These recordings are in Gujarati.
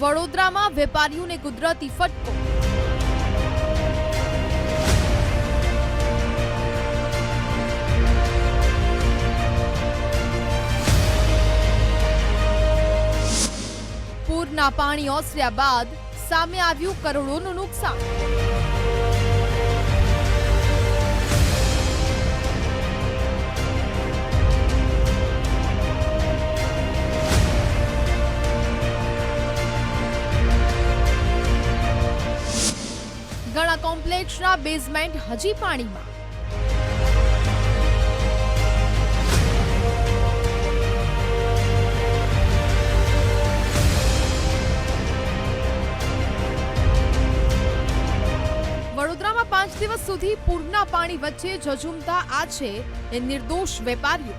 વડોદરામાં વેપારીઓને કુદરતી ફટકો. પૂરના પાણી ઓસર્યા બાદ સામે આવ્યું કરોડોનું નુકસાન. કોમ્પ્લેક્સના બેઝમેન્ટ હજી પાણીમાં. વડોદરામાં પાંચ દિવસ સુધી પૂરના પાણી વચ્ચે ઝઝુમતા આ છે એ નિર્દોષ વેપારીઓ.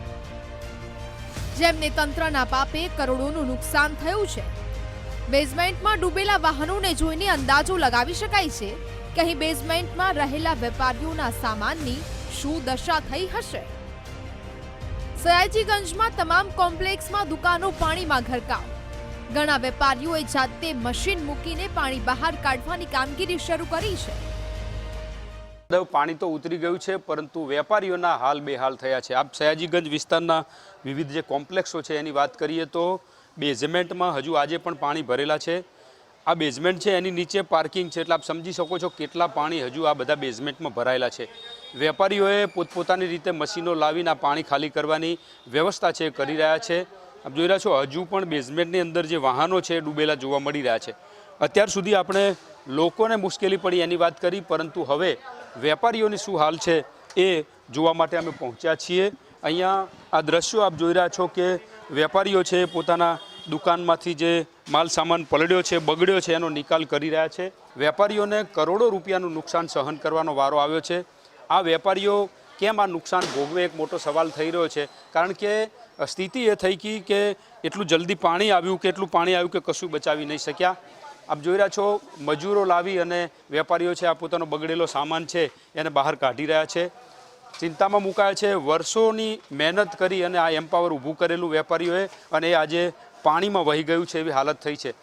જેમને તંત્રના પાપે કરોડોનું નુકસાન થયું છે. બેઝમેન્ટમાં ડૂબેલા વાહનોને જોઈને અંદાજો લગાવી શકાય છે કે બેઝમેન્ટમાં રહેલા વેપારીઓના સામાનની શું દશા થઈ હશે? સયાજીગંજમાં તમામ કોમ્પ્લેક્સમાં દુકાનો પાણીમાં ગરકાવ ઘણા વેપારીઓએ જાતે મશીન મૂકીને પાણી બહાર કાઢવાની કામગીરી શરૂ કરી છે. પાણી તો ઉતરી ગયું છે, પરંતુ વેપારીઓના હાલ બેહાલ થયા છે. આપ સયાજીગંજ વિસ્તારના વિવિધ જે કોમ્પ્લેક્સો છે, એની વાત કરીએ તો બેઝમેન્ટમાં હજુ આજે પણ પાણી ભરેલા છે. આ બેઝમેન્ટ છે, એની નીચે પાર્કિંગ છે, એટલે આપ સમજી શકો છો કેટલા પાણી હજુ આ બધા બેઝમેન્ટમાં ભરાયેલા છે. વેપારીઓએ પોતપોતાની રીતે મશીનો લાવીને આ પાણી ખાલી કરવાની વ્યવસ્થા છે, કરી રહ્યા છે. આપ જોઈ રહ્યા છો, હજુ પણ બેઝમેન્ટની અંદર જે વાહનો છે, ડૂબેલા જોવા મળી રહ્યા છે. અત્યાર સુધી આપણે લોકોને મુશ્કેલી પડી એની વાત કરી, પરંતુ હવે વેપારીઓની શું હાલ છે એ જોવા માટે અમે પહોંચ્યા છીએ. અહીંયા આ દ્રશ્યો આપ જોઈ રહ્યા છો કે વેપારીઓ છે, પોતાના દુકાનમાંથી જે માલ સામાન પલળ્યો છે, બગડ્યો છે, એનો નિકાલ કરી રહ્યા છે. વેપારીઓને કરોડો રૂપિયાનું નુકસાન સહન કરવાનો વારો આવ્યો છે. આ વેપારીઓ કેમ આ નુકસાન ભોગવે, એક મોટો સવાલ થઈ રહ્યો છે. કારણ કે સ્થિતિ એ થઈ ગઈ કે એટલું જલ્દી પાણી આવ્યું કે એટલું પાણી આવ્યું કે કશું બચાવી નહીં શક્યા. આપ જોઈ રહ્યા છો, મજૂરો લાવી અને વેપારીઓ છે, આ પોતાનો બગડેલો સામાન છે, એને બહાર કાઢી રહ્યા છે. ચિંતામાં મુકાયા છે, વર્ષોની મહેનત કરી અને આ એમ્પાવર ઊભું કરેલું વેપારીઓએ અને આજે પાણીમાં વહી ગયું છે એવી હાલત થઈ છે.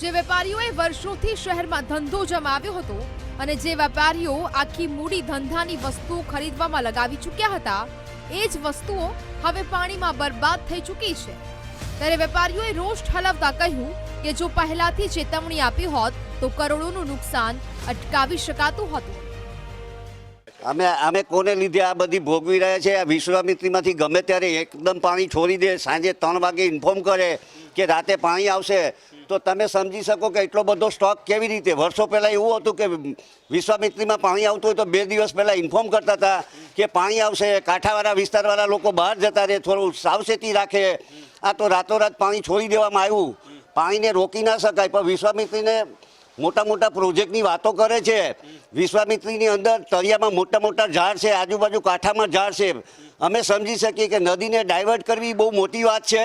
જે વેપારીઓએ વર્ષોથી શહેરમાં ધંધો જમાવ્યો હતો અને જે વેપારીઓ આખી મૂડી ધંધાની વસ્તુઓ ખરીદવામાં લગાવી ચૂક્યા હતા, એ જ વસ્તુઓ હવે પાણીમાં બરબાદ થઈ ચૂકી છે. ત્યારે વેપારીઓએ રોષ ઠલવતા કહ્યું કે જો પહેલાથી ચેતવણી આપી હોત તો કરોડોનું નુકસાન અટકાવી શકાતું હતું. અમે અમે કોને લીધે આ બધી ભોગવી રહ્યા છે? આ વિશ્વામિત્રીમાંથી ગમે ત્યારે એકદમ પાણી છોડી દે, સાંજે ત્રણ વાગે ઇન્ફોર્મ કરે કે રાતે પાણી આવશે. તો તમે સમજી શકો કે એટલો બધો સ્ટોક કેવી રીતે? વર્ષો પહેલાં એવું હતું કે વિશ્વામિત્રીમાં પાણી આવતું હોય તો બે દિવસ પહેલાં ઇન્ફોર્મ કરતા હતા કે પાણી આવશે, કાંઠાવાળા વિસ્તારવાળા લોકો બહાર જતા રહે, થોડું સાવચેતી રાખે. આ તો રાતોરાત પાણી છોડી દેવામાં આવ્યું. પાણીને રોકી ના શકાય. પણ વિશ્વામિત્રીને મોટા મોટા પ્રોજેક્ટની વાતો કરે છે. વિશ્વામિત્રીની અંદર તળિયામાં મોટા મોટા ઝાડ છે, આજુબાજુ કાંઠામાં ઝાડ છે. અમે સમજી શકીએ કે નદીને ડાયવર્ટ કરવી બહુ મોટી વાત છે,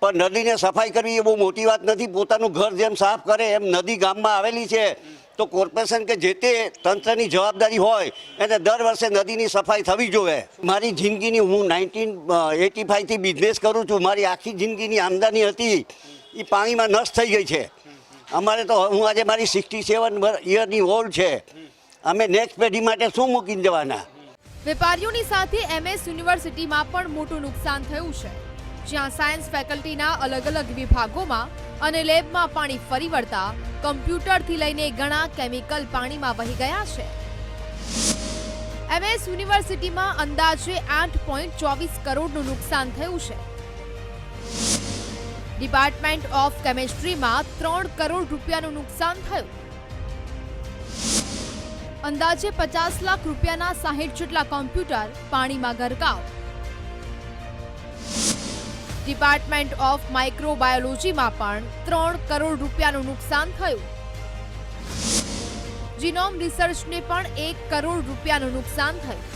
પણ નદીને સફાઈ કરવી એ બહુ મોટી વાત નથી. પોતાનું ઘર જેમ સાફ કરે એમ નદી ગામમાં આવેલી છે. તો કોર્પોરેશન કે જે તે તંત્રની જવાબદારી હોય, એને દર વર્ષે નદીની સફાઈ થવી જોઈએ મારી જિંદગીની હું નાઇન્ટીન એટી ફાઇવથી બિઝનેસ કરું છું. મારી આખી જિંદગીની આમદાની હતી એ પાણીમાં નષ્ટ થઈ ગઈ છે. અમારે તો હું આજે મારી સિક્સટી સેવન યરની ઓલ્ડ છે. અમે નેક્સ્ટ પેઢી માટે શું મૂકીને જવાના? વેપારીઓની સાથે એમએસ યુનિવર્સિટીમાં પણ મોટું નુકસાન થયું છે. જ્યાં સાયન્સ ફેકલ્ટીના અલગ અલગ વિભાગોમાં અને લેબમાં પાણી ફરી વળતા કમ્પ્યુટરથી લઈને ઘણા કેમિકલ પાણીમાં વહી ગયા છે. એમએસ યુનિવર્સિટીમાં અંદાજે આઠ પોઈન્ટ ચોવીસ કરોડનું નુકસાન થયું છે. ડિપાર્ટમેન્ટ ઓફ કેમેસ્ટ્રીમાં ત્રણ કરોડ રૂપિયાનું નુકસાન થયું. અંદાજે પચાસ લાખ રૂપિયાના સાહીઠ જેટલા કોમ્પ્યુટર પાણીમાં ગરકાવ. ડિપાર્ટમેન્ટ ઓફ માઇક્રોબાયોલોજીમાં પણ ત્રણ કરોડ રૂપિયાનું નુકસાન થયું. જીનોમ રિસર્ચને પણ એક કરોડ રૂપિયાનું નુકસાન થયું.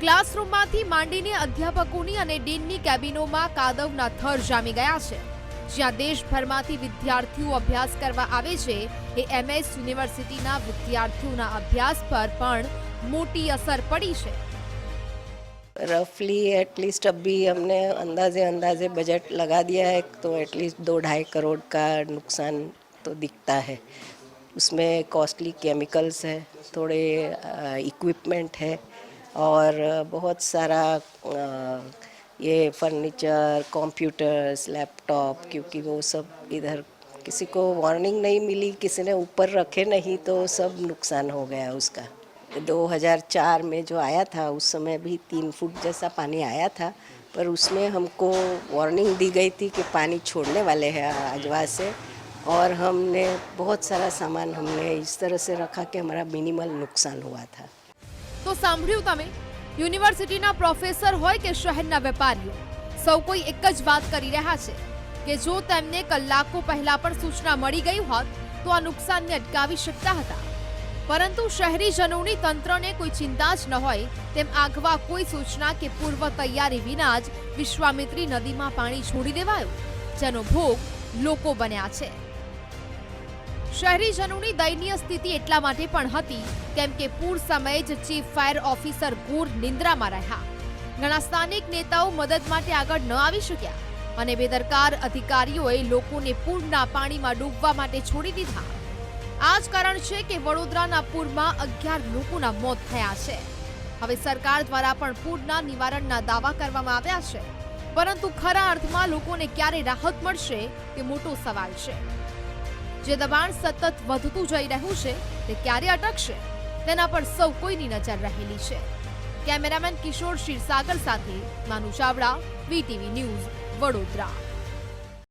ક્લાસરૂમમાંથી માંડીને અધ્યાપકોની અને ડીનની કેબિનોમાં કાદવના થર જામી ગયા છે જ્યાં દેશભરમાંથી વિદ્યાર્થીઓ અભ્યાસ કરવા આવે છે એ એમએસ યુનિવર્સિટીના વિદ્યાર્થીઓના અભ્યાસ પર પણ મોટી અસર પડી છે रफली एटलीस्ट अभी हमने अंदाजे अंदाजे बजट लगा दिया है तो एटलीस्ट दो ढाई करोड़ का नुकसान तो दिखता है उसमें कॉस्टली केमिकल्स है थोड़े इक्विपमेंट है और बहुत सारा ये फर्नीचर कंप्यूटर्स लैपटॉप क्योंकि वो सब इधर किसी को वार्निंग नहीं मिली, किसी ने ऊपर रखे नहीं तो सब नुकसान हो गया उसका। 2004 में जो आया था, उस समय भी तीन फुट जैसा पानी आया था, पर उसमें हमको वार्निंग दी गई थी कि पानी छोड़ने वाले हैं आजवा से, और हमने बहुत सारा सामान हमने इस तरह से रखा कि हमारा मिनिमल नुकसान हुआ था। તો સાંભળ્યું તમે? યુનિવર્સિટીના પ્રોફેસર હોય કે શહેરના વેપારીઓ, સૌ કોઈ એક જ વાત કરી રહ્યા છે કે જો તેમને કલાકો પહેલા પણ સૂચના મળી ગઈ હોત, તો આ નુકસાનને અટકાવી શકતા હતા. પરંતુ શહેરીજનોની તંત્રને કોઈ ચિંતા જ ન હોય તેમ આગવા કોઈ સૂચના કે પૂર્વ તૈયારી વિના જ વિશ્વામિત્રી નદીમાં પાણી છોડી દેવાયું, જેનો ભોગ લોકો બન્યા છે. શહેરીજનોની દયનીય સ્થિતિ એટલા માટે પણ હતી કેમ કે પૂર સમયે જ ચીફ ફાયર ઓફિસર ઘોર નિંદ્રામાં રહ્યા. ઘણા સ્થાનિક નેતાઓ મદદ માટે આગળ ન આવી શક્યા અને બેદરકાર અધિકારીઓએ લોકોને પૂરના પાણીમાં ડૂબવા માટે છોડી દીધા. આ જ કારણ છે કે વડોદરાના પૂરમાં અગિયાર લોકોના મોત થયા છે. હવે સરકાર દ્વારા પણ પૂરના નિવારણના દાવા કરવામાં આવ્યા છે. પરંતુ ખરા અર્થમાં લોકોને ક્યારે રાહત મળશે તે મોટો સવાલ છે. જે દબાણ સતત વધતું જઈ રહ્યું છે, તે ક્યારે અટકશે? તેના પર સૌ કોઈની નજર રહેલી છે. કેમેરામેન કિશોર ક્ષીરસાગર સાથે માનુ ચાવડા, વીટીવી ન્યૂઝ વડોદરા.